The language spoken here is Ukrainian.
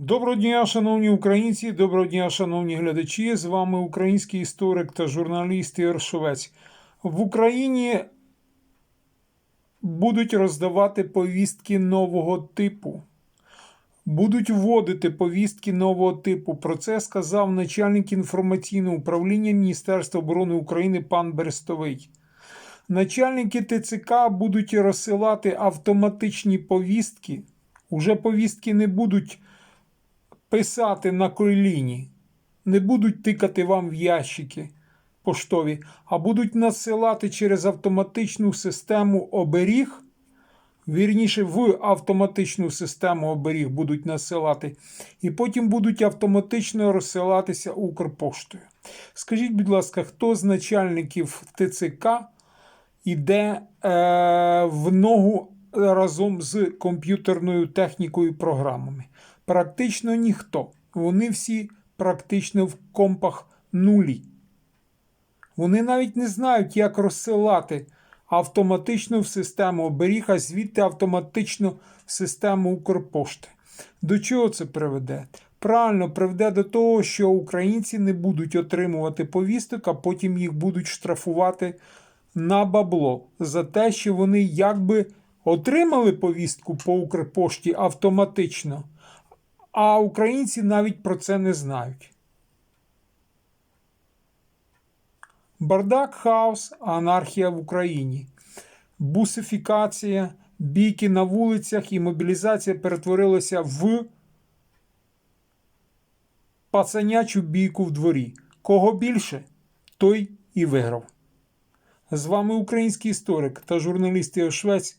Доброго дня, шановні українці, доброго дня, шановні глядачі. З вами український історик та журналіст Ігор Шовець. В Україні будуть роздавати повістки нового типу. Будуть вводити повістки нового типу. Про це сказав начальник інформаційного управління Міністерства оборони України пан Берестовий. Начальники ТЦК будуть розсилати автоматичні повістки. Уже повістки не будуть писати на коліні, не будуть тикати вам в ящики поштові, а будуть надсилати через автоматичну систему оберіг. Вірніше, в автоматичну систему оберіг будуть насилати, і потім будуть автоматично розсилатися Укрпоштою. Скажіть, будь ласка, хто з начальників ТЦК іде е, в ногу разом з комп'ютерною технікою і програмами? Практично ніхто. Вони всі практично в компах нулі. Вони навіть не знають, як розсилати автоматично в систему оберіг, а звідти автоматично в систему Укрпошти. До чого це приведе? Правильно, приведе до того, що українці не будуть отримувати повісток, а потім їх будуть штрафувати на бабло за те, що вони якби отримали повістку по Укрпошті автоматично, а українці навіть про це не знають. Бардак, хаос, анархія в Україні. Бусифікація, бійки на вулицях і мобілізація перетворилася в пацанячу бійку в дворі. Кого більше, той і виграв. З вами український історик та журналіст Іо Швець.